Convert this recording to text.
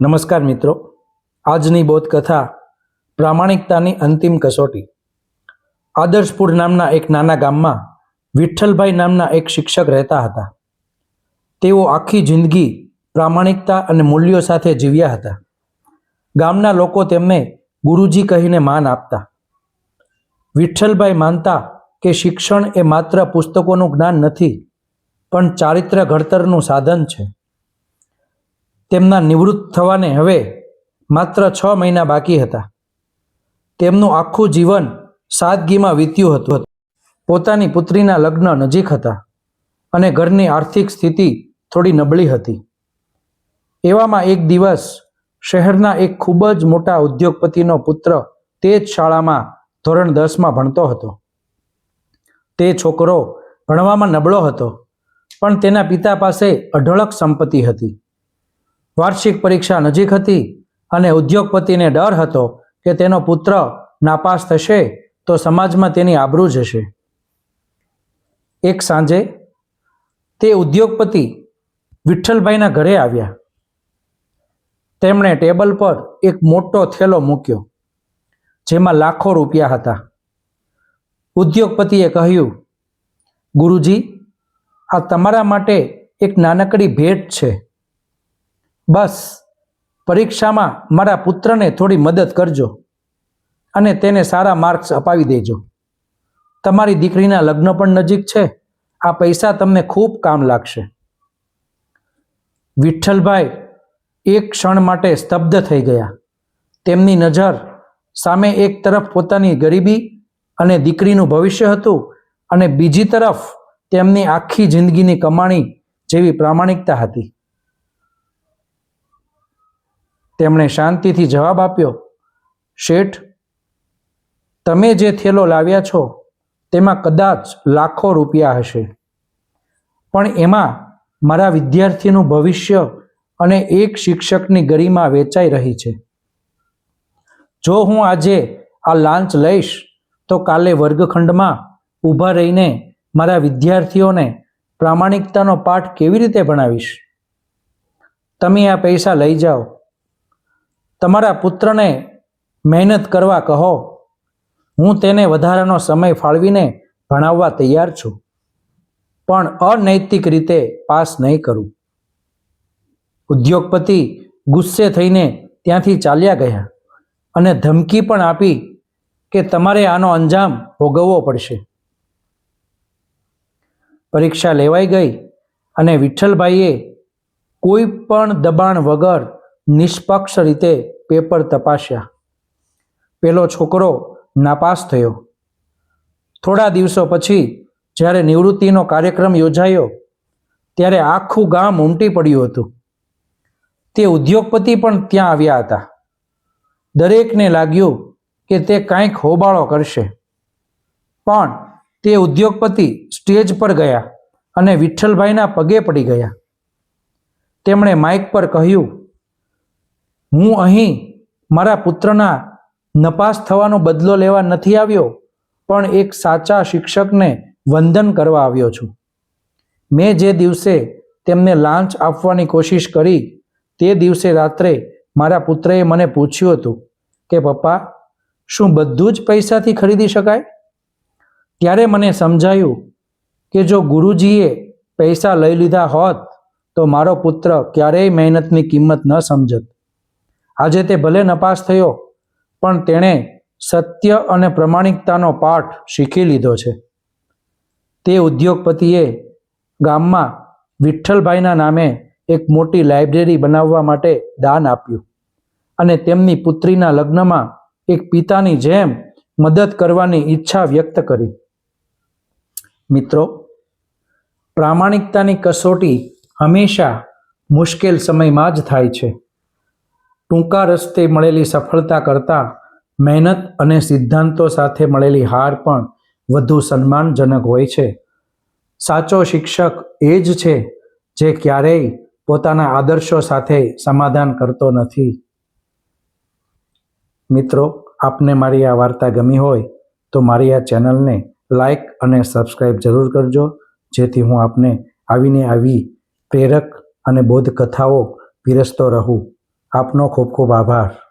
નમસ્કાર મિત્રો. આજની બોધકથા પ્રામાણિકતાની અંતિમ કસોટી. આદર્શપુર નામના એક નાના ગામમાં વિઠ્ઠલભાઈ નામના એક શિક્ષક રહેતા હતા. તેઓ આખી જિંદગી પ્રામાણિકતા અને મૂલ્યો સાથે જીવ્યા હતા. ગામના લોકો તેમને ગુરુજી કહીને માન આપતા. વિઠ્ઠલભાઈ માનતા કે શિક્ષણ એ માત્ર પુસ્તકોનું જ્ઞાન નથી, પણ ચારિત્ર ઘડતરનું સાધન છે. તેમના નિવૃત્ત થવાને હવે માત્ર છ મહિના બાકી હતા. તેમનું આખું જીવન સાદગીમાં વીત્યું હતું. પોતાની પુત્રીના લગ્ન નજીક હતા અને ઘરની આર્થિક સ્થિતિ થોડી નબળી હતી. એવામાં એક દિવસ શહેરના એક ખૂબ જ મોટા ઉદ્યોગપતિનો પુત્ર તે જ શાળામાં ધોરણ દસમાં ભણતો હતો. તે છોકરો ભણવામાં નબળો હતો, પણ તેના પિતા પાસે અઢળક સંપત્તિ હતી. વાર્ષિક પરીક્ષા નજીક હતી અને ઉદ્યોગપતિને ડર હતો કે તેનો પુત્ર નાપાસ થશે તો સમાજમાં તેની આબરૂ જશે. એક સાંજે તે ઉદ્યોગપતિ વિઠ્ઠલભાઈના ઘરે આવ્યા. તેમણે ટેબલ પર એક મોટો થેલો મૂક્યો, જેમાં લાખો રૂપિયા હતા. ઉદ્યોગપતિએ કહ્યું, ગુરુજી, આ તમારા માટે એક નાનકડી ભેટ છે. બસ, પરીક્ષામાં મારા પુત્રને થોડી મદદ કરજો અને તેને સારા માર્ક્સ અપાવી દેજો. તમારી દીકરીના લગ્ન પણ નજીક છે. આ પૈસા તમને ખૂબ કામ લાગશે. વિઠ્ઠલભાઈ એક ક્ષણ માટે સ્તબ્ધ થઈ ગયા. તેમની નજર સામે એક તરફ પોતાની ગરીબી અને દીકરીનું ભવિષ્ય હતું અને બીજી તરફ તેમની આખી જિંદગીની કમાણી જેવી પ્રામાણિકતા હતી. તેમણે શાંતિથી જવાબ આપ્યો, શેઠ, તમે જે થેલો લાવ્યા છો, તેમાં કદાચ લાખો રૂપિયા હશે. પણ એમાં મારા વિદ્યાર્થીનું ભવિષ્ય અને એક શિક્ષકની ગરિમા વેચાઈ રહી છે. જો હું આજે આ લાંચ લઈશ, તો કાલે વર્ગખંડમાં ઊભા રહીને મારા વિદ્યાર્થીઓને પ્રામાણિકતાનો પાઠ કેવી રીતે ભણાવીશ? તમે આ પૈસા લઈ જાઓ. તમારા પુત્રને મહેનત કરવા કહો. હું તેને વધારાનો સમય ફાળવીને ભણાવવા તૈયાર છું, પણ અનૈતિક રીતે પાસ નહીં કરું. ઉદ્યોગપતિ ગુસ્સે થઈને ત્યાંથી ચાલ્યા ગયા અને ધમકી પણ આપી કે તમારે આનો અંજામ ભોગવવો પડશે. પરીક્ષા લેવાઈ ગઈ અને વિઠ્ઠલભાઈએ કોઈ પણ દબાણ વગર નિષ્પક્ષ રીતે પેપર તપાસ્યા. પેલો છોકરો નાપાસ થયો. થોડા દિવસો પછી જ્યારે નિવૃત્તિનો કાર્યક્રમ યોજાયો, ત્યારે આખું ગામ ઉમટી પડ્યું હતું. તે ઉદ્યોગપતિ પણ ત્યાં આવ્યા હતા. દરેકને લાગ્યું કે તે કાંઈક હોબાળો કરશે. પણ તે ઉદ્યોગપતિ સ્ટેજ પર ગયા અને વિઠ્ઠલભાઈના પગે પડી ગયા. તેમણે માઇક પર કહ્યું હું અહીં મારા પુત્રના નપાસ થવાનો બદલો લેવા નથી આવ્યો, પણ એક સાચા શિક્ષકને વંદન કરવા આવ્યો છું. મેં જે દિવસે તેમને લાંચ આપવાની કોશિશ કરી, તે દિવસે રાત્રે મારા પુત્રએ મને પૂછ્યું હતું કે, પપ્પા, શું બધું જ પૈસાથી ખરીદી શકાય? ત્યારે મને સમજાયું કે, જો ગુરુજીએ પૈસા લઈ લીધા હોત, તો મારો પુત્ર ક્યારેય મહેનતની કિંમત ન સમજત. આજે તે ભલે નપાસ થયો, પણ તેણે સત્ય અને પ્રમાણિકતાનો પાઠ શીખી લીધો છે. તે ઉદ્યોગપતિએ ગામમાં વિઠ્ઠલભાઈના નામે એક મોટી લાઇબ્રેરી બનાવવા માટે દાન આપ્યું અને તેમની પુત્રીના લગ્નમાં એક પિતાની જેમ મદદ કરવાની ઈચ્છા વ્યક્ત કરી. મિત્રો, પ્રામાણિકતાની કસોટી હંમેશા મુશ્કેલ સમયમાં જ થાય છે. ટૂંકા રસ્તે મળેલી સફળતા કરતાં મહેનત અને સિદ્ધાંતો સાથે મળેલી હાર પણ વધુ સન્માનજનક હોય છે. સાચો શિક્ષક એ જ છે જે ક્યારેય પોતાના આદર્શો સાથે સમાધાન કરતો નથી. મિત્રો, આપને મારી આ વાર્તા ગમી હોય તો મારી આ ચેનલને લાઈક અને સબસ્ક્રાઈબ જરૂર કરજો, જેથી હું આપને આવીને આવી પ્રેરક અને બોધ કથાઓ પીરસતો રહું. આપનો ખૂબ ખૂબ આભાર.